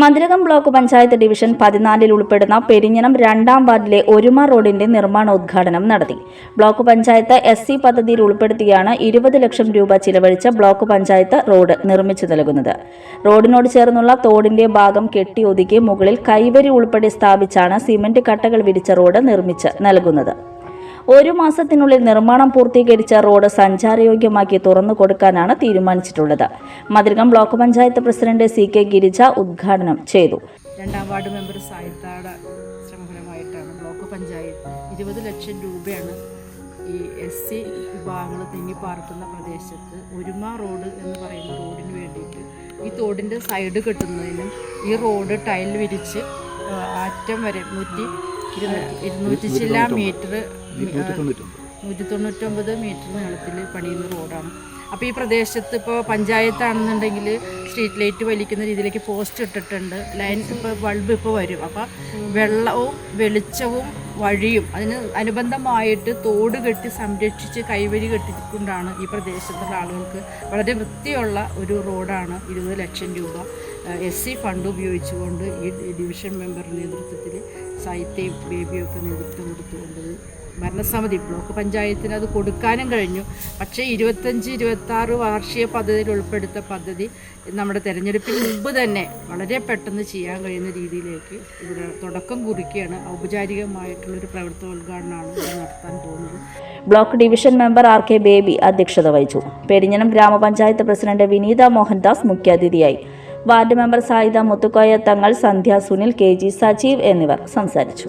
Mathilakam block panchayat division പതിനാലിൽ ഉൾപ്പെടുന്ന പെരിഞ്ഞനം രണ്ടാം വാർഡിലെ ഒരുമ റോഡിന്റെ നിർമ്മാണോദ്ഘാടനം നടത്തി. ബ്ലോക്ക് പഞ്ചായത്ത് എസ് സി പദ്ധതിയിൽ ഉൾപ്പെടുത്തിയാണ് ഇരുപത് ലക്ഷം രൂപ ചിലവഴിച്ച ബ്ലോക്ക് പഞ്ചായത്ത് റോഡ് നിർമ്മിച്ചു നൽകുന്നത്. റോഡിനോട് ചേർന്നുള്ള തോടിന്റെ ഭാഗം കെട്ടി കെട്ടിയൊതുക്കി മുകളിൽ കൈവരി ഉൾപ്പെടെ സ്ഥാപിച്ചാണ് സിമന്റ് കട്ടകൾ വിരിച്ച റോഡ് നിർമ്മിച്ച് നൽകുന്നത്. ഒരു മാസത്തിനുള്ളിൽ നിർമ്മാണം പൂർത്തീകരിച്ച റോഡ് സഞ്ചാരയോഗ്യമാക്കി തുറന്നു കൊടുക്കാനാണ് തീരുമാനിച്ചിട്ടുള്ളത്. Mathilakam block panchayat president C K Girija ഉദ്ഘാടനം ചെയ്തു. രണ്ടാം വാർഡ് മെമ്പർ സായിത്താട ശ്രമഫലമായിട്ടാണ് ബ്ലോക്ക് പഞ്ചായത്ത് ഇരുപത് ലക്ഷം രൂപയാണ് ഈ എസ് സി വിഭാഗങ്ങൾ തിങ്ങിപ്പാർക്കുന്ന പ്രദേശത്ത് ഒരുമ റോഡ് എന്ന് പറയുന്ന റോഡിന് വേണ്ടിയിട്ട് ഈ തോടിന്റെ സൈഡ് കെട്ടുന്നതിനും ഈ റോഡ് ടൈൽ വിരിച്ച് അറ്റം വരെ നൂറ്റി ഇരുന്നൂറ്റി ചില്ല മീറ്റർ നൂറ്റി തൊണ്ണൂറ്റൊമ്പത്. മീറ്റർ നീളത്തിൽ പണിയുന്ന റോഡാണ്. അപ്പോൾ ഈ പ്രദേശത്ത് ഇപ്പോൾ പഞ്ചായത്താണെന്നുണ്ടെങ്കിൽ സ്ട്രീറ്റ് ലൈറ്റ് വലിക്കുന്ന രീതിയിലേക്ക് പോസ്റ്റ് ഇട്ടിട്ടുണ്ട്. ലൈൻ ഇപ്പോൾ ബൾബ് ഇപ്പോൾ വരും. അപ്പോൾ വെള്ളവും വെളിച്ചവും വഴിയും അതിന് അനുബന്ധമായിട്ട് തോട് കെട്ടി സംരക്ഷിച്ച് കൈവരി കെട്ടിക്കൊണ്ടാണ് ഈ പ്രദേശത്തുള്ള ആളുകൾക്ക് വളരെ വൃത്തിയുള്ള ഒരു റോഡാണ് ഇരുപത് ലക്ഷം രൂപ. എസ് സി ഫണ്ട് ഉപയോഗിച്ചുകൊണ്ട് ഈ ഡിവിഷൻ മെമ്പർ നേതൃത്വത്തിൽ സാഹിത്യയും ബേബിയൊക്കെ നേതൃത്വം കൊടുത്തുകൊണ്ട് ഭരണസമിതി ബ്ലോക്ക് പഞ്ചായത്തിന് അത് കൊടുക്കാനും കഴിഞ്ഞു. പക്ഷേ ഇരുപത്തഞ്ച് ഇരുപത്തി ആറ് വാർഷിക പദ്ധതിയിൽ ഉൾപ്പെടുത്ത പദ്ധതി നമ്മുടെ തെരഞ്ഞെടുപ്പിന് മുമ്പ് തന്നെ വളരെ പെട്ടെന്ന് ചെയ്യാൻ കഴിയുന്ന രീതിയിലേക്ക് ഇവിടെ തുടക്കം കുറിക്കുകയാണ്. ഔപചാരികമായിട്ടുള്ളൊരു പ്രവർത്തനോദ്ഘാടനമാണ് നടത്താൻ പോകുന്നത്. Block division member R K Baby അധ്യക്ഷത വഹിച്ചു. പെരിഞ്ഞനം ഗ്രാമപഞ്ചായത്ത് പ്രസിഡന്റ് വിനീത മോഹൻദാസ് മുഖ്യാതിഥിയായി. Ward member Sayida Muthukoya Thangal Sandhya Sunil K G Sajeev എന്നിവർ സംസാരിച്ചു.